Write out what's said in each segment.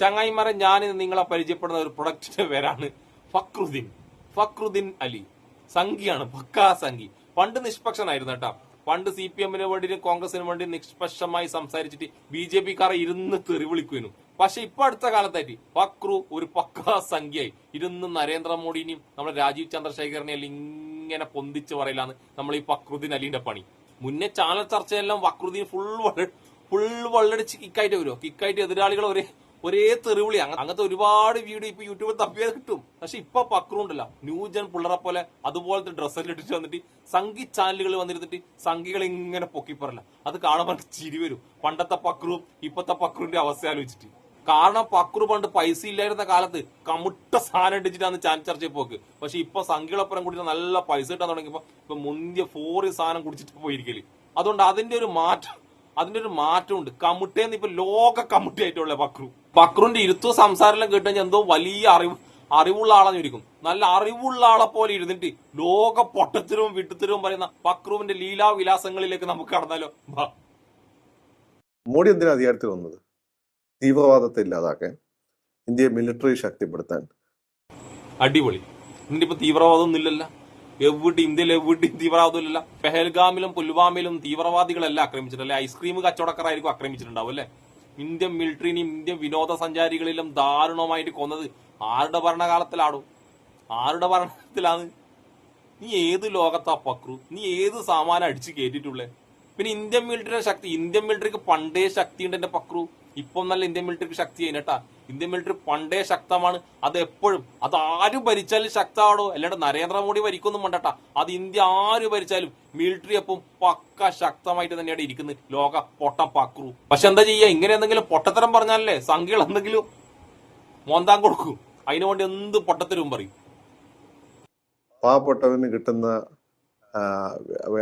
ചങ്ങായിമാരെ ഞാൻ നിങ്ങളെ പരിചയപ്പെടുന്ന ഒരു പ്രൊഡക്റ്റിന്റെ പേരാണ് ഫക്രുദ്ദീൻ. ഫക്രുദ്ദീൻ അലി. സംഘിയാണ് പക്കാ സംഘി. പണ്ട് നിഷ്പക്ഷനായിരുന്നു കേട്ടോ. പണ്ട് സി പി എമ്മിന് വേണ്ടിയും കോൺഗ്രസിന് വേണ്ടി നിഷ്പക്ഷമായി സംസാരിച്ചിട്ട് ബി ജെ പിക്കാരെ ഇരുന്ന് തെറി വിളിക്കുന്നു പക്ഷെ ഇപ്പൊ അടുത്ത കാലത്തായിട്ട് ഫക്രു ഒരു പക്കാ സംഖ്യയായി ഇരുന്ന് നരേന്ദ്രമോദിനെയും നമ്മുടെ രാജീവ് ചന്ദ്രശേഖരനെയും ഇങ്ങനെ പൊന്തിച്ച് പറയലാണ് നമ്മൾ ഈ ഫക്രുദ്ദീൻ അലിന്റെ പണി. മുന്നേ ചാനൽ ചർച്ചയെല്ലാം ഫക്രുദ്ദീൻ ഫുൾ ഫുൾ വള്ളടിച്ച് കിക്കായിട്ട് വരുമോ കിക്കായിട്ട് എതിരാളികൾ ഒരേ ഒരേ തെറിവിളി. അങ്ങ- അങ്ങനത്തെ ഒരുപാട് വീഡിയോ ഇപ്പൊ യൂട്യൂബിൽ തപ്പിയാൽ കിട്ടും. പക്ഷെ ഇപ്പൊ പക്രുണ്ടല്ലോ ന്യൂജൻ പിള്ളറെ പോലെ അതുപോലത്തെ ഡ്രസ്സെല്ലാം ഇട്ടിട്ട് വന്നിട്ട് സംഗി ചാനലുകൾ വന്നിരുന്നിട്ട് സംഘികൾ ഇങ്ങനെ പൊക്കിപ്പറല്ല അത് കാണുമ്പോൾ ചിരി വരും. പണ്ടത്തെ പക്രുവും ഇപ്പത്തെ പക്രുവിന്റെ അവസ്ഥ ആലോചിച്ചിട്ട്. കാരണം പക്രു പണ്ട് പൈസ ഇല്ലായിരുന്ന കാലത്ത് കമുട്ട സാധനം ഇടിച്ചിട്ടാണ് ചാൻ ചർച്ചയിൽ പോക്ക്. പക്ഷെ ഇപ്പൊ സംഗികളപ്പുറം കൂടി നല്ല പൈസ കിട്ടാൻ തുടങ്ങിയപ്പോ ഇപ്പൊ മുന്തിയ ഫോറി സാധനം കുടിച്ചിട്ട് പോയിരിക്കൽ. അതുകൊണ്ട് അതിന്റെ ഒരു മാറ്റം അതിന്റെ ഒരു മാറ്റമുണ്ട്. കമുട്ടേന്ന് ഇപ്പൊ ലോക കമുട്ടി ആയിട്ടുള്ള പക്രു. പക്രുന്റെ ഇരുത്തു സംസാരം കേട്ടുകഴിഞ്ഞാൽ എന്തോ വലിയ അറിവ് അറിവുള്ള ആളാന്ന് ചോദിക്കും നല്ല അറിവുള്ള ആളെ പോലെ ഇരുന്നിട്ട് ലോക പൊട്ടത്തിലും വിട്ടത്തിലും പറയുന്ന പക്രുവിന്റെ ലീലാവിലാസങ്ങളിലേക്ക് നമുക്ക് കടന്നാലോ. മോഡി എന്തിനാ അധികാരത്തിൽ വന്നത്? തീവ്രവാദത്തെ ഇല്ലാതാക്കാൻ ഇന്ത്യയെ മിലിറ്ററി ശക്തിപ്പെടുത്താൻ. അടിപൊളി. ഇപ്പൊ തീവ്രവാദം ഒന്നും എവിടെ ഇന്ത്യയിൽ എവിടെയും തീവ്രവാദം ഇല്ലല്ല. പെഹൽഗാമിലും പുൽവാമയിലും തീവ്രവാദികളെല്ലാം ആക്രമിച്ചിട്ടല്ലേ ഐസ്ക്രീം കച്ചവടക്കാരായിരിക്കും ആക്രമിച്ചിട്ടുണ്ടാവും അല്ലെ? ഇന്ത്യൻ മിലിറ്ററിനെയും ഇന്ത്യൻ വിനോദസഞ്ചാരികളിലും ദാരുണമായിട്ട് കൊന്നത് ആരുടെ ഭരണകാലത്തിലാണോ ആരുടെ ഭരണത്തിലാണ്? നീ ഏത് ലോകത്താ പക്രു? നീ ഏത് സാമാനം അടിച്ചു കയറ്റിട്ടുള്ളേ പിന്നെ ഇന്ത്യൻ മിലിറ്ററിയുടെ ശക്തി ഇന്ത്യൻ മിലിറ്ററിക്ക് പണ്ടേ ശക്തി ഉണ്ട് എന്റെ പക്രു. ഇപ്പം നല്ല ഇന്ത്യൻ മിലിറ്ററിക്ക് ശക്തി കേട്ടാ. ഇന്ത്യൻ മിലിറ്ററി പണ്ടേ ശക്തമാണ്. അത് എപ്പോഴും. അത് ആര് ഭരിച്ചാലും ശക്തമാണോ? അല്ലാണ്ട് നരേന്ദ്രമോദി ഭരിക്കൊന്നും വേണ്ടട്ടാ അത് ഇന്ത്യ ആര് ഭരിച്ചാലും മിലിറ്ററി എപ്പം പക്ക ശക്തമായിട്ട് തന്നെയാണ് ഇരിക്കുന്നത്. ലോക പൊട്ട പക്രു. പക്ഷെ എന്താ ചെയ്യാ? ഇങ്ങനെ എന്തെങ്കിലും പൊട്ടത്തരം പറഞ്ഞാലല്ലേ സംഖ്യകൾ എന്തെങ്കിലും മോന്താൻ കൊടുക്കൂ. അതിനു വേണ്ടി എന്ത് പൊട്ടത്തരവും പറയും? പാവപ്പെട്ടവന് കിട്ടുന്ന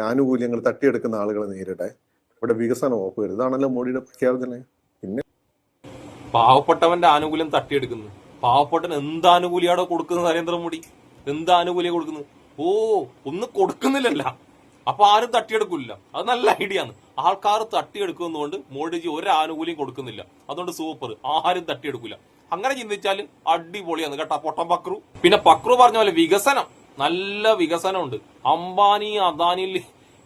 ആനുകൂല്യങ്ങൾ തട്ടിയെടുക്കുന്ന ആളുകളെ നേരിടെ. ഇവിടെ വികസനം ഉറപ്പുവരും ഇതാണല്ലോ മോഡിയുടെ പ്രഖ്യാപനം പാവപ്പെട്ടവന്റെ ആനുകൂല്യം തട്ടിയെടുക്കുന്നത് പാവപ്പെട്ടൻ എന്ത് ആനുകൂല്യാണോ കൊടുക്കുന്നത് നരേന്ദ്രമോദി? എന്ത് ആനുകൂല്യം കൊടുക്കുന്നത് ഓ ഒന്നും കൊടുക്കുന്നില്ലല്ല. അപ്പൊ ആരും തട്ടിയെടുക്കില്ല. അത് നല്ല ഐഡിയ ആണ്. ആൾക്കാർ തട്ടിയെടുക്കുന്നതുകൊണ്ട് മോഡിജി ഒരു ആനുകൂല്യം കൊടുക്കുന്നില്ല. അതുകൊണ്ട് സൂപ്പർ ആരും തട്ടിയെടുക്കില്ല. അങ്ങനെ ചിന്തിച്ചാൽ അടിപൊളിയാണ് കേട്ടോ പൊട്ടം പക്രു. പിന്നെ പക്രു പറഞ്ഞ പോലെ വികസനം. നല്ല വികസനമുണ്ട്. അംബാനി അദാനിയിൽ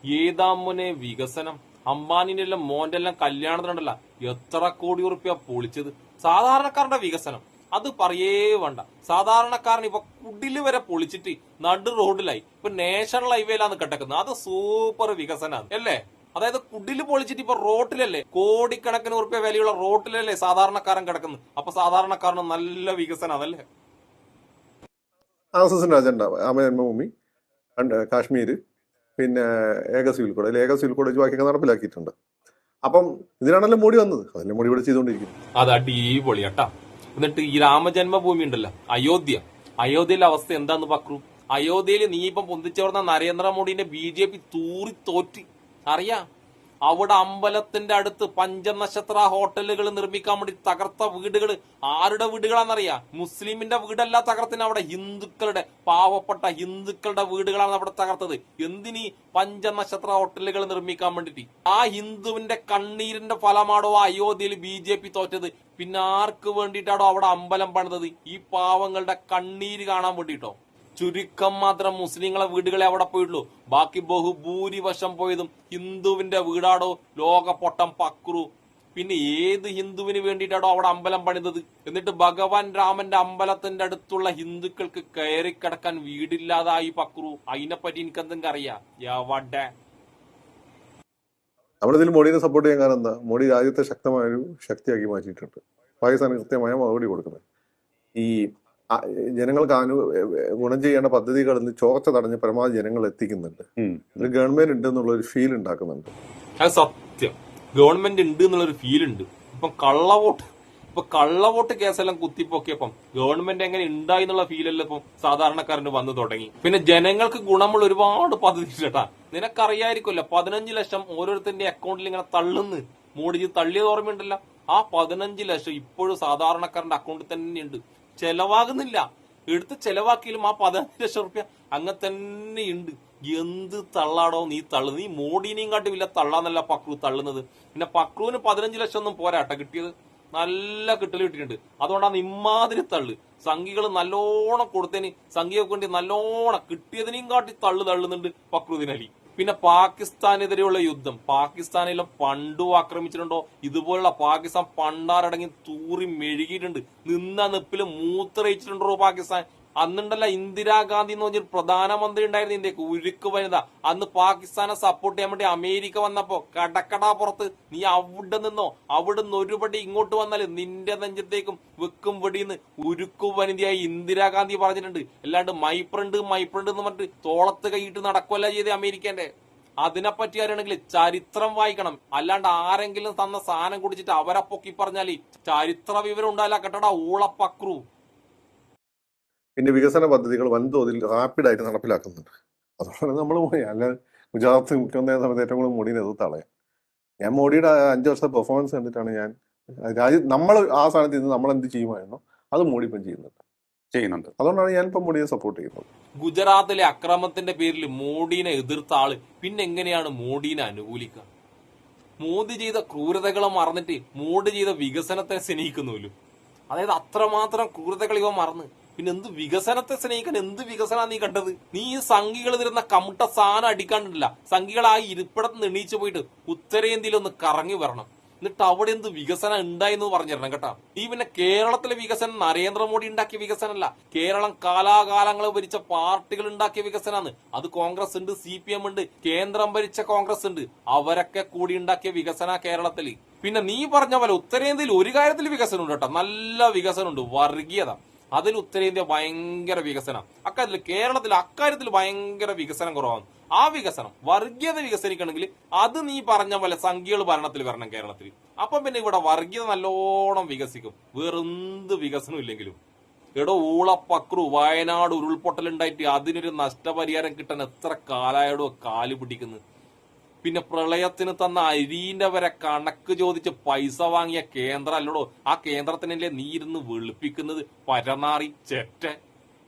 ഏതാമോനെ വികസനം? അംബാനിന്റെ എല്ലാം മോന്റെ എല്ലാം കല്യാണത്തിനുണ്ടല്ല എത്ര കോടി ഉറുപ്പ്യ പൊളിച്ചത്. സാധാരണക്കാരുടെ വികസനം. അത് പറയേ വേണ്ട. സാധാരണക്കാരൻ ഇപ്പൊ കുടിൽ വരെ പൊളിച്ചിട്ട് നടു റോഡിലായി. ഇപ്പൊ നാഷണൽ ഹൈവേയിലാണ് കിടക്കുന്നത് അത് സൂപ്പർ വികസനമാണ് അല്ലേ? അതായത് കുടിൽ പൊളിച്ചിട്ട് ഇപ്പൊ റോട്ടിലല്ലേ? കോടിക്കണക്കിന് ഉറുപ്പ്യ വിലയുള്ള റോട്ടിലല്ലേ സാധാരണക്കാരൻ കിടക്കുന്നത്? അപ്പൊ സാധാരണക്കാരന് നല്ല വികസനം അതല്ലേ ആർ എസ് എസിന്റെ അജണ്ട രാമജന്മഭൂമി. കണ്ട് കാശ്മീർ പിന്നെ ഏക സിവിൽ കോഡ് ഏക സിവിൽ കോഡ് ബാക്കിയൊക്കെ നടപ്പിലാക്കിയിട്ടുണ്ട്. അപ്പം ഇതിനാണല്ലോ മോഡി വന്നത്. അതല്ലേ മോഡി ഇവിടെ ചെയ്തുകൊണ്ടിരിക്കുന്നത്? അത് അടിപൊളി കേട്ടാ എന്നിട്ട് ഈ രാമജന്മഭൂമി ഉണ്ടല്ലോ അയോധ്യ. അയോധ്യയിലെ അവസ്ഥ എന്താന്ന് പക്രു? അയോധ്യയിൽ നീ ഇപ്പം പൊന്തിച്ചേർന്ന നരേന്ദ്രമോദിന്റെ ബി ജെ പി തൂറി തോറ്റി. അറിയാ? അവിടെ അമ്പലത്തിന്റെ അടുത്ത് പഞ്ചനക്ഷത്ര ഹോട്ടലുകൾ നിർമ്മിക്കാൻ വേണ്ടി തകർത്ത വീടുകൾ ആരുടെ വീടുകളാണെന്നറിയാം? മുസ്ലിമിന്റെ വീടല്ല തകർത്തിന് അവിടെ ഹിന്ദുക്കളുടെ പാവപ്പെട്ട ഹിന്ദുക്കളുടെ വീടുകളാണ് അവിടെ തകർത്തത്. എന്തിനീ പഞ്ചനക്ഷത്ര ഹോട്ടലുകൾ നിർമ്മിക്കാൻ വേണ്ടിട്ട് ആ ഹിന്ദുവിന്റെ കണ്ണീരിന്റെ ഫലമാണോ അയോധ്യയിൽ ബി ജെ പി തോറ്റത്? പിന്നെ ആർക്ക് വേണ്ടിയിട്ടാണോ അവിടെ അമ്പലം പണിതത്? ഈ പാവങ്ങളുടെ കണ്ണീര് കാണാൻ വേണ്ടിയിട്ടോ? ചുരുക്കം മാത്രം മുസ്ലിങ്ങളെ വീടുകളെ അവിടെ പോയിട്ടുള്ളൂ. ബാക്കി ബഹുഭൂരിവശം പോയതും ഹിന്ദുവിന്റെ വീടാടോ ലോക പൊട്ടം പക്രു. പിന്നെ ഏത് ഹിന്ദുവിന് വേണ്ടിയിട്ടാണോ അവിടെ അമ്പലം പണിതത്? എന്നിട്ട് ഭഗവാൻ രാമന്റെ അമ്പലത്തിന്റെ അടുത്തുള്ള ഹിന്ദുക്കൾക്ക് കയറി കിടക്കാൻ വീടില്ലാതായി പക്രു. അതിനെപ്പറ്റി എനിക്ക് എന്തെങ്കിലും അറിയാം? എവിടെ? നമ്മളിതിൽ മോഡിനെ സപ്പോർട്ട് ചെയ്യാൻ കാരണം എന്താ? മോഡി രാജ്യത്തെ ശക്തമായ ഒരു ശക്തിയാക്കി മാറ്റിയിട്ടുണ്ട്. പാകിസ്ഥാന് കൃത്യമായ മറുപടി കൊടുക്കുന്നത്. ഈ ജനങ്ങൾക്ക് അനു ഗുണം ചെയ്യേണ്ട പദ്ധതികളിൽ നിന്ന് ചോർച്ച തടഞ്ഞ് പരമാവധി ജനങ്ങൾ എത്തിക്കുന്നുണ്ട്. ഒരു ഗവൺമെന്റ് ഉണ്ട് എന്നുള്ള ഒരു ഫീൽ ഉണ്ടാക്കുന്നുണ്ട്. അത് സത്യം. ഗവൺമെന്റ് ഉണ്ട് എന്നുള്ളൊരു ഫീൽ ഉണ്ട്. ഇപ്പം കള്ളവോട്ട് ഇപ്പൊ കള്ളവോട്ട് കേസെല്ലാം കുത്തിപ്പൊക്കിയപ്പം ഗവൺമെന്റ് എങ്ങനെ ഉണ്ടായി എന്നുള്ള ഫീലല്ല ഇപ്പം സാധാരണക്കാരന് വന്നു തുടങ്ങി. പിന്നെ ജനങ്ങൾക്ക് ഗുണമുള്ള ഒരുപാട് പദ്ധതി ചേട്ടാ നിനക്കറിയായിരിക്കുമല്ലോ പതിനഞ്ച് ലക്ഷം ഓരോരുത്തരുടെ അക്കൗണ്ടിൽ ഇങ്ങനെ തള്ളുന്ന്. മോഡിജി തള്ളിയത് ഓർമ്മയുണ്ടല്ലോ. ആ പതിനഞ്ച് ലക്ഷം ഇപ്പോഴും സാധാരണക്കാരന്റെ അക്കൗണ്ടിൽ തന്നെയുണ്ട് ചെലവാകുന്നില്ല. എടുത്ത് ചെലവാക്കിയാലും ആ പതിനഞ്ച് ലക്ഷം റുപ്യ അങ്ങനെ തന്നെ ഉണ്ട് എന്ത് തള്ളാടോ നീ തള്ളു. നീ മോഡിനെയും കാട്ടി ഇല്ല തള്ളാന്നല്ല പക്രു തള്ളുന്നത്. പിന്നെ പക്രുവിന് പതിനഞ്ച് ലക്ഷം ഒന്നും പോരാട്ട കിട്ടിയത്. നല്ല കിട്ടൽ കിട്ടിയിട്ടുണ്ട്. അതുകൊണ്ടാണ് ഇമ്മാതിരി തള്ളു. സംഘികൾ നല്ലോണം കൊടുത്തതിന് സംഘിയൊക്കെ വേണ്ടി നല്ലോണം കിട്ടിയതിനെയും കാട്ടി തള്ളു തള്ളുന്നുണ്ട് പക്രുദിനലി പിന്നെ പാകിസ്ഥാനെതിരെയുള്ള യുദ്ധം. പാകിസ്ഥാനെല്ലാം പണ്ടും ആക്രമിച്ചിട്ടുണ്ടോ? ഇതുപോലുള്ള പാകിസ്ഥാൻ പണ്ടാറടങ്ങി തൂറി മെഴുകിയിട്ടുണ്ട്. നിന്ന നിപ്പിൽ മൂത്രയിച്ചിട്ടുണ്ടോ പാകിസ്ഥാൻ? അന്നുണ്ടല്ല ഇന്ദിരാഗാന്ധി എന്ന് പറഞ്ഞൊരു പ്രധാനമന്ത്രി ഉണ്ടായിരുന്നു ഇന്ത്യയ്ക്ക് ഉരുക്ക് വനിത. അന്ന് പാകിസ്ഥാനെ സപ്പോർട്ട് ചെയ്യാൻ വേണ്ടി അമേരിക്ക വന്നപ്പോ കടക്കടാ പുറത്ത് നീ അവിടെ നിന്നോ? അവിടെ നിന്ന് ഒരുപടി ഇങ്ങോട്ട് വന്നാൽ നിന്റെ നെഞ്ചത്തേക്കും വെക്കും വെടിന്ന് ഉരുക്കു വനിതയായി ഇന്ദിരാഗാന്ധി പറഞ്ഞിട്ടുണ്ട്. അല്ലാണ്ട് മൈപ്രണ്ട് മൈപ്രണ്ട് എന്ന് പറഞ്ഞിട്ട് തോളത്ത് കൈയിട്ട് നടക്കുമല്ല ചെയ്ത് അമേരിക്കന്റെ അതിനെപ്പറ്റി അറിയണമെങ്കിൽ ചരിത്രം വായിക്കണം. അല്ലാണ്ട് ആരെങ്കിലും തന്ന സാധനം കുടിച്ചിട്ട് അവരെ പൊക്കി പറഞ്ഞാൽ ചരിത്ര വിവരം ഉണ്ടാവില്ല. കേട്ടടാ ഊളപ്പക്രു. പിന്നെ വികസന പദ്ധതികൾ വൻതോതിൽ റാപ്പിഡായിട്ട് നടപ്പിലാക്കുന്നുണ്ട്. അതുപോലെ നമ്മൾ അല്ല ഗുജറാത്ത് മുഖ്യമന്ത്രി സമയത്ത് ഏറ്റവും കൂടുതൽ മോഡിനെ തളയാം ഞാൻ മോഡിയുടെ അഞ്ച് വർഷത്തെ പെർഫോമൻസ് കണ്ടിട്ടാണ് ഞാൻ രാജ്യം നമ്മൾ ആ സ്ഥാനത്ത് നിന്ന് നമ്മൾ എന്ത് ചെയ്യുമായിരുന്നോ അത് മോഡി ഇപ്പം ചെയ്യുന്നുണ്ട്. ചെയ്യുന്നുണ്ട്. അതുകൊണ്ടാണ് ഞാൻ ഇപ്പം മോഡിയെ സപ്പോർട്ട് ചെയ്യുന്നത്. ഗുജറാത്തിലെ അക്രമത്തിന്റെ പേരിൽ മോഡിനെ എതിർത്ത ആൾ പിന്നെ എങ്ങനെയാണ് മോഡിനെ അനുകൂലിക്കുക? മോദി ചെയ്ത ക്രൂരതകളെ മറന്നിട്ട് മോഡി ചെയ്ത വികസനത്തെ സ്നേഹിക്കുന്നുല്ലോ അതായത് അത്രമാത്രം ക്രൂരതകൾ ഇവ മറന്ന്. പിന്നെ എന്ത് വികസനത്തെ സ്നേഹിക്കാൻ എന്ത് വികസനമാണ് നീ കണ്ടത്? നീ ഈ സംഘികൾ തരുന്ന കമുട്ട സാധനം അടിക്കാണ്ടില്ല. സംഘികളായി ഇരിപ്പിടത്ത് എണീച്ചു പോയിട്ട് ഉത്തരേന്ത്യയിൽ ഒന്ന് കറങ്ങി വരണം. എന്നിട്ട് അവിടെ എന്ത് വികസനം ഉണ്ടായെന്ന് പറഞ്ഞിരണം കേട്ടോ. ഈ പിന്നെ കേരളത്തിലെ വികസനം നരേന്ദ്രമോദി ഉണ്ടാക്കിയ വികസനമല്ല. കേരളം കാലാകാലങ്ങളെ ഭരിച്ച പാർട്ടികൾ ഉണ്ടാക്കിയ വികസനമാണ് അത് കോൺഗ്രസ് ഉണ്ട് സി പി എം ഉണ്ട് കേന്ദ്രം ഭരിച്ച കോൺഗ്രസ് ഉണ്ട്. അവരൊക്കെ കൂടി ഉണ്ടാക്കിയ വികസന കേരളത്തിൽ പിന്നെ നീ പറഞ്ഞ പോലെ ഉത്തരേന്ത്യയിൽ ഒരു കാര്യത്തിൽ വികസനം ഉണ്ട് കേട്ടോ. നല്ല വികസനമുണ്ട് വർഗീയത. അതിൽ ഉത്തരേന്ത്യ ഭയങ്കര വികസനം. അക്കാര്യത്തിൽ കേരളത്തിൽ അക്കാര്യത്തിൽ ഭയങ്കര വികസനം കുറവാണ്. ആ വികസനം വർഗീയത വികസനിക്കണമെങ്കിൽ അത് നീ പറഞ്ഞ പോലെ സംഖ്യകൾ ഭരണത്തിൽ വരണം കേരളത്തിൽ. അപ്പം പിന്നെ ഇവിടെ വർഗീയത നല്ലോണം വികസിക്കും. വേറെന്ത് വികസനം ഇല്ലെങ്കിലും. എടോ ഊളപ്പക്രു വയനാട് ഉരുൾപൊട്ടൽ ഉണ്ടായിട്ട് അതിനൊരു നഷ്ടപരിഹാരം കിട്ടാൻ എത്ര കാലായടോ കാൽ പിടിക്കുന്നു. പിന്നെ പ്രളയത്തിന് തന്ന അരിന്റെ വരെ കണക്ക് ചോദിച്ച് പൈസ വാങ്ങിയ കേന്ദ്രം അല്ലടോ ആ കേന്ദ്രത്തിനല്ലേ നീ ഇരുന്ന് വെളുപ്പിക്കുന്നത്? പരനാറി ചെറ്റ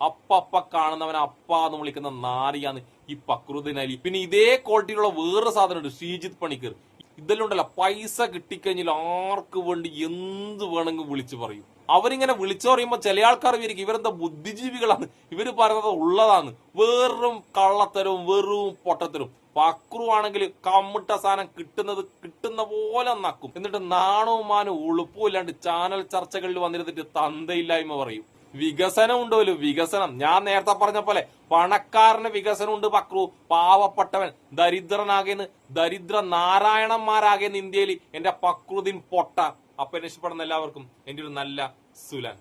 അപ്പ കാണുന്നവൻ അപ്പ എന്ന് വിളിക്കുന്ന നാരിയാന്ന് ഈ പക്രുദ്ദീൻ അലി. പിന്നെ ഇതേ ക്വാളിറ്റിയിലുള്ള വേറൊരു സാധനമുണ്ട് ശ്രീജിത്ത് പണിക്കർ. ഇതെല്ലാം ഉണ്ടല്ലോ പൈസ കിട്ടിക്കഴിഞ്ഞാൽ ആർക്ക് വേണ്ടി എന്ത് വേണമെങ്കിൽ വിളിച്ചു പറയും. അവരിങ്ങനെ വിളിച്ചു പറയുമ്പോൾ ചില ആൾക്കാർ വിചാരിക്കും ഇവരെന്താ ബുദ്ധിജീവികളാണ്? ഇവർ പറയുന്നത് ഉള്ളതാണ്. വെറും കള്ളത്തരവും വെറും പൊട്ടത്തരും പക്രു ആണെങ്കിൽ കമ്മിട്ട സാധനം കിട്ടുന്നത് കിട്ടുന്ന പോലെ നക്കും. എന്നിട്ട് നാണവും മാനവും ഉളുപ്പും ഇല്ലാണ്ട് ചാനൽ ചർച്ചകളിൽ വന്നിരുന്നിട്ട് തന്തയില്ലായ്മ പറയും. വികസനം ഉണ്ടല്ലോ വികസനം. ഞാൻ നേരത്തെ പറഞ്ഞ പോലെ പണക്കാരന് വികസനമുണ്ട് പക്രു പാവപ്പെട്ടവൻ ദരിദ്രനാകേന്ന് ദരിദ്ര നാരായണന്മാരാകേന്ന് ഇന്ത്യയിൽ എന്റെ പക്രുദിൻ പൊട്ട. അപ്പൊ രക്ഷപ്പെടുന്ന എല്ലാവർക്കും എന്റെ ഒരു നല്ല സുലൻ.